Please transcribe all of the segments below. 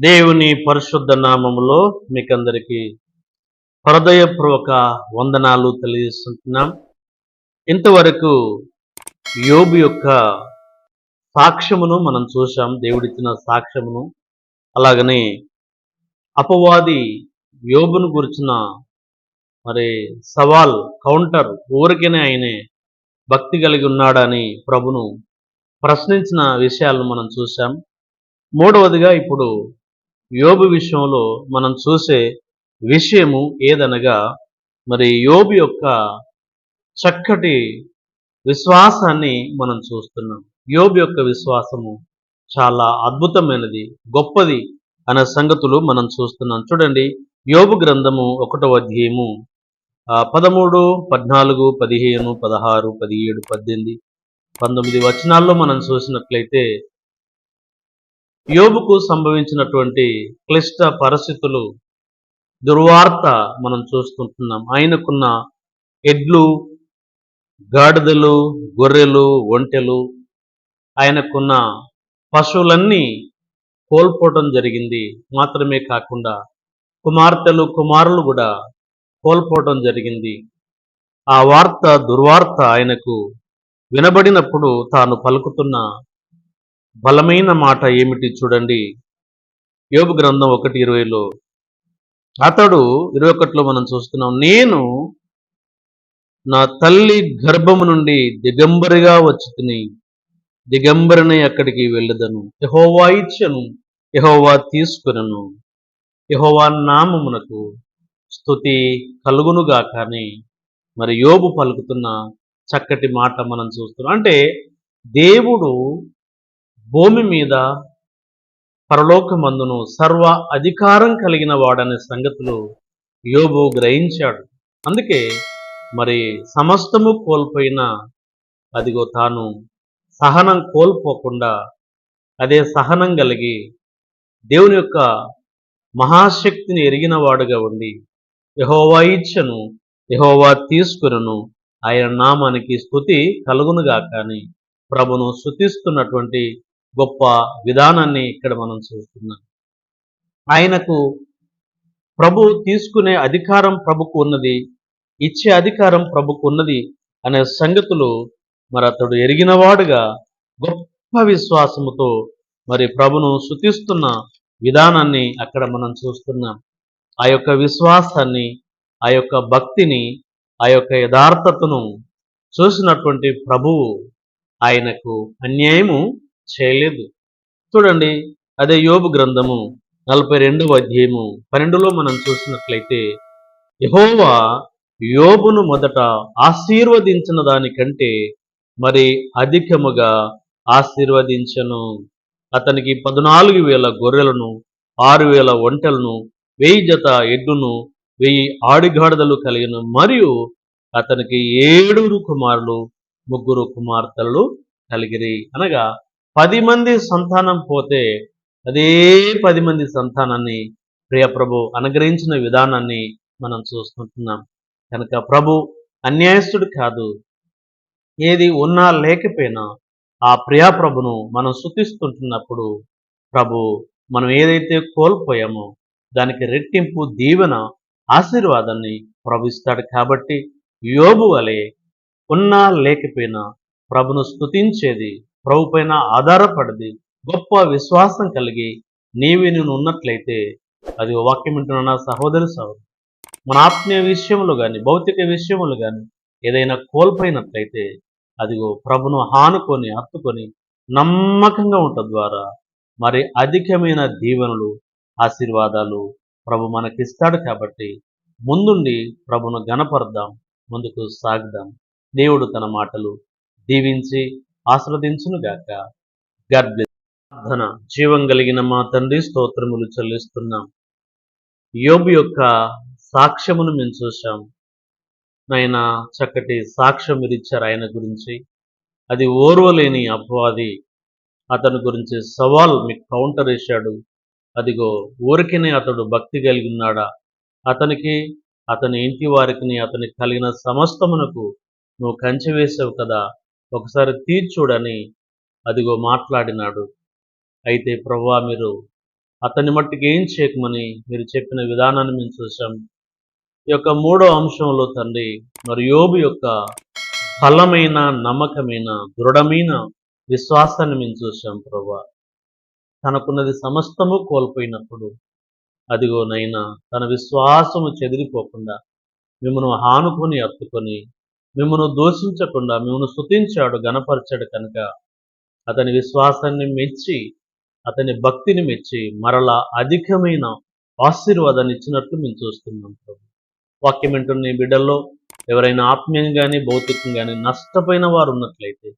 దేవుని పరిశుద్ధ నామములో మీకందరికీ హృదయపూర్వక వందనాలు తెలియజేస్తున్నాం ఇంతవరకు యోబు యొక్క సాక్ష్యమును మనం చూసాం దేవుడిచ్చిన సాక్ష్యమును. అలాగనే అపవాది యోబును గురించిన మరి సవాల్ కౌంటర్ ఊరికనే ఆయనే భక్తి కలిగి ఉన్నాడని ప్రభును ప్రశ్నించిన విషయాలను మనం చూసాం మూడవదిగా ఇప్పుడు యోబు విషయంలో మనం చూసే విషయము ఏదనగా మరి యోబు యొక్క చక్కటి విశ్వాసాన్ని మనం చూస్తున్నాం. యోబు యొక్క విశ్వాసము చాలా అద్భుతమైనది గొప్పది అనే సంగతులు మనం చూస్తున్నాం. చూడండి యోబు గ్రంథము ఒకటో అధ్యాయము పదమూడు పద్నాలుగు పదిహేను పదహారు పదిహేడు పద్దెనిమిది పంతొమ్మిది వచనాల్లో మనం చూసినట్లయితే యోబుకు సంభవించినటువంటి క్లిష్ట పరిస్థితులు దుర్వార్త మనం చూస్తుంటున్నాం. ఆయనకున్న ఎడ్లు గాడిదలు గొర్రెలు ఒంటెలు ఆయనకున్న పశువులన్నీ కోల్పోవటం జరిగింది. మాత్రమే కాకుండా కుమార్తెలు కుమారులు కూడా కోల్పోవటం జరిగింది. ఆ వార్త దుర్వార్త ఆయనకు వినబడినప్పుడు తాను పలుకుతున్న బలమైన మాట ఏమిటి చూడండి. యోబు గ్రంథం ఒకటి ఇరవైలో అతడు ఇరవై ఒకటిలో మనం చూస్తున్నాం నేను నా తల్లి గర్భము నుండి దిగంబరిగా వచ్చి తిని దిగంబరిని అక్కడికి వెళ్ళదను. యహోవా ఇచ్చను యహోవా తీసుకునను. యహోవా నామమునకు స్థుతి కలుగునుగా కానీ మరి యోబు పలుకుతున్న చక్కటి మాట మనం చూస్తున్నాం. అంటే దేవుడు భూమి మీద పరలోకమందును సర్వ అధికారం కలిగిన వాడనే సంగతులు యోబు గ్రహించాడు. అందుకే మరి సమస్తము కోల్పోయిన అదిగో తాను సహనం కోల్పోకుండా అదే సహనం కలిగి దేవుని యొక్క మహాశక్తిని ఎరిగిన వాడుగా ఉండి యహోవా ఇచ్చను యహోవా తీసుకురను ఆయన నామానికి స్థుతి కలుగునుగా కానీ ప్రభును శుతిస్తున్నటువంటి గొప్ప విధానాన్ని ఇక్కడ మనం చూస్తున్నాం. ఆయనకు ప్రభు తీసుకునే అధికారం ప్రభుకు ఉన్నది ఇచ్చే అధికారం ప్రభుకు ఉన్నది అనే సంగతులు మరి అతడు ఎరిగినవాడుగా గొప్ప విశ్వాసముతో మరి ప్రభును శుతిస్తున్న విధానాన్ని అక్కడ మనం చూస్తున్నాం. ఆ యొక్క విశ్వాసాన్ని ఆ యొక్క భక్తిని ఆ యొక్క యథార్థతను చూసినటువంటి ప్రభువు ఆయనకు అన్యాయము చేయలేదు. చూడండి అదే యోబు గ్రంథము నలభై రెండవ అధ్యాయము పన్నెండులో మనం చూసినట్లయితే యహోవా యోబును మొదట ఆశీర్వదించిన దానికంటే మరి అధికముగా ఆశీర్వదించను. అతనికి పద్నాలుగు వేల గొర్రెలను ఆరు వేల ఒంటెలను వెయ్యి జత ఎడ్డును వెయ్యి ఆడిగాడిదలు కలిగిన మరియు అతనికి ఏడుగురు కుమారులు ముగ్గురు కుమార్తెలు కలిగిరి. అనగా పది మంది సంతానం పోతే అదే పది మంది సంతానాన్ని ప్రియప్రభు అనుగ్రహించిన విధానాన్ని మనం చూస్తుంటున్నాం. కనుక ప్రభు అన్యాయస్తుడు కాదు. ఏది ఉన్నా లేకపోయినా ఆ ప్రియా ప్రభును మనం శుతిస్తుంటున్నప్పుడు ప్రభు మనం ఏదైతే కోల్పోయామో దానికి రెట్టింపు దీవెన ఆశీర్వాదాన్ని ప్రభుస్తాడు కాబట్టి యోబు వలె ఉన్నా లేకపోయినా ప్రభును స్తుతించేది ప్రభు పైన ఆధారపడది గొప్ప విశ్వాసం కలిగి నీవి నేను ఉన్నట్లయితే అది వాక్యం వింటున్న నా సహోదరి సహోదరు. మన ఆత్మీయ విషయములు కానీ భౌతిక విషయములు కానీ ఏదైనా కోల్పోయినట్లయితే అదిగో ప్రభును హానుకొని హత్తుకొని నమ్మకంగా ఉండటం ద్వారా మరి అధికమైన దీవెనలు ఆశీర్వాదాలు ప్రభు మనకిస్తాడు కాబట్టి ముందుండి ప్రభును గణపరదాం ముందుకు సాగుదాం. దేవుడు తన మాటలు దీవించి ఆస్వాదించునుగాక గాడ్ బ్లెస్ ప్రార్థన. జీవం కలిగిన మా తండ్రి స్తోత్రములు చెల్లిస్తున్నాం. యోబు యొక్క సాక్ష్యమును మేము చూశాం. నాయన చక్కటి సాక్ష్యం మీరు ఇచ్చారు ఆయన గురించి. అది ఓర్వలేని అపవాది. అతని గురించి సవాల్ మీకు కౌంటర్ వేశాడు. అదిగో ఊరికినే అతడు భక్తి కలిగి ఉన్నాడా? అతనికి అతని ఇంటి వారికి అతనికి కలిగిన సమస్తమునకు నువ్వు కంచె వేసావు కదా? ఒకసారి తీర్చుడని అదిగో మాట్లాడినాడు. అయితే ప్రవ్వా మీరు అతని మట్టుకు ఏం చేయకమని మీరు చెప్పిన విధానాన్ని మేము చూసాం ఈ యొక్క మూడో అంశంలో తండ్రి మరి యోబు యొక్క బలమైన నమ్మకమైన దృఢమైన విశ్వాసాన్ని మేము చూసాం ప్రభా తనకున్నది సమస్తము కోల్పోయినప్పుడు అదిగో నైనా తన విశ్వాసము చెదిరిపోకుండా మిమ్మను హానుకొని అత్తుకొని మిమ్మను దూషించకుండా మిమ్మను స్థుతించాడు గణపరిచాడు కనుక అతని విశ్వాసాన్ని మెచ్చి అతని భక్తిని మెచ్చి మరలా అధికమైన ఆశీర్వాదాన్ని ఇచ్చినట్లు మేము చూస్తున్నాం ప్రభు. వాక్యం వింటున్న ఈ బిడ్డల్లో ఎవరైనా ఆత్మీయంగా కానీ భౌతికంగా కానీ నష్టపోయిన వారు ఉన్నట్లయితే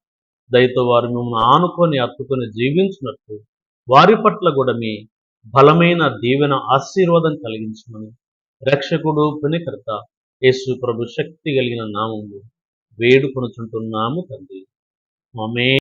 దయతో వారు మిమ్మల్ని ఆనుకొని అత్తుకొని జీవించినట్టు వారి పట్ల కూడా మీ బలమైన దీవెన ఆశీర్వాదం కలిగించమని రక్షకుడు పునికర్త యేసు ప్రభు శక్తి కలిగిన నామము వేడుకొనుచుంటున్నాము తండ్రి. మమే